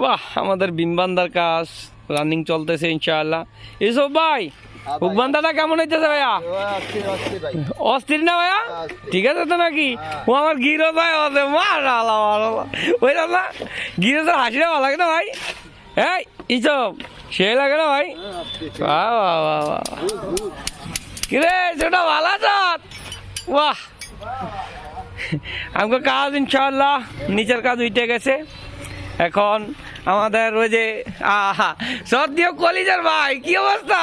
বাহ আমাদের বিমবান্দার কাজ রানিং চলতেছে ইনশাআল্লাহ। এসব ভাই হুকবান্দাটা কেমন হইতেছে ভাইয়া? অস্থির না ভাইয়া? ঠিক আছে তো নাকি? ও আমার গিরো ভাই আছে মারালা মারালা ওই না গিরো তো হাসিটা ভালো লাগে না ভাই? এই ইসব সে লাগে না ভাই? বাহ বাহ বাহ বাহ। কিরে সেটা ভালো আছে বাহ। আমাকে কাজ ইনশাল্লাহ নিচের কাজ উঠে গেছে। এখন আমাদের ওই যে, আহা সত্যি কলিজার ভাই, কি অবস্থা?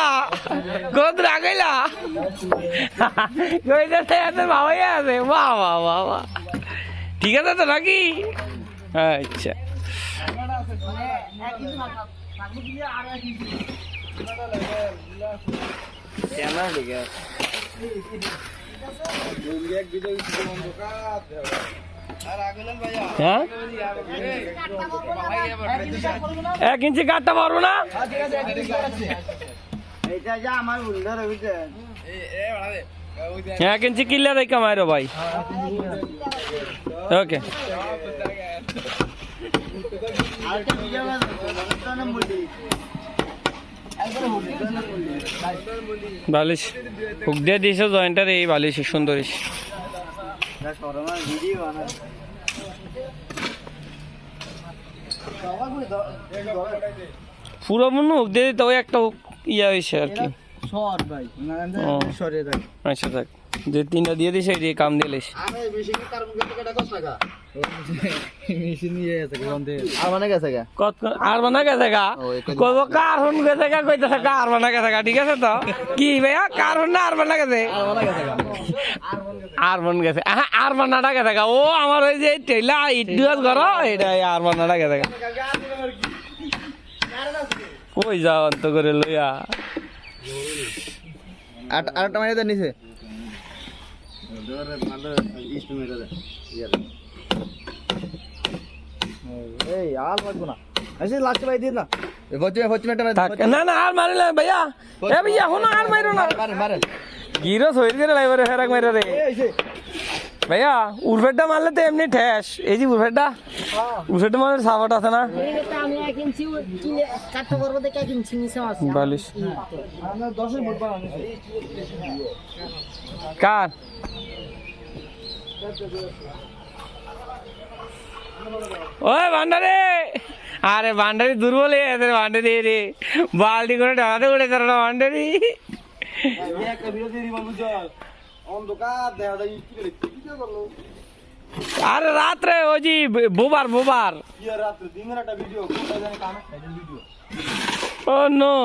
কত আছে বাবাই আছে বাহ বাহ বাহ। ঠিক আছে তো নাকি? আচ্ছা। হ্যাঁ? এক ইঞ্চি কাটতে পারব না? এক ইঞ্চি কিল্লা রেখা মারো ভাই। ওকে। বালিশ। হুক দিয়ে দিয়েছে জয়েন্টার এই বালিশ সুন্দরিশ পুরো মনে হোক দিয়ে দিতে ওই একটা হোক ইয়া হয়েছে আর কি। আচ্ছা থাক। যে তিনটা দিয়ে দিছে কাম দিলিস আর মানে গেছে গা? আর গা? কইব কার হন গেছে গা? কইতেছে কার বানা গেছে গা ঠিক আছে তো? কি ভাইয়া? কার হন না আর বানা গেছে? আর মানে গেছে গা। আর মন গেছে। আহা আর বানাটা গেছে গা। ও আমার ওই যে টেলা ইডুয়াস ঘর এটা আর বানাটা গেছে গা। কই যাও অন্ত করে লইয়া? আর আরেকটা মানে নিছে এই লাগবো না। ভাই দিন না। মেটা আর মারিলে ভাইয়া। এ ভাইয়া হন আর মাইরো না। মারে মারে। গিরো সইর লাইবারে ফেরাক মাইরা রে। ভাইয়া উরফেটটা মারলে তো এমনি ঠেস। এই যে উরফেটটা উরফেটটা মানে সাবাট আছে না? বালিশ। আমরা 10 ফুট বানানো কার? ওই ভান্ডারে। আরে ভান্ডারি দুর্বল হয়ে গেছে রে ভান্ডারি রে। বালতি করে ডাকাতে উঠে তারা ভান্ডারি। আরে রাত্রে ওই যে বোবার ও নো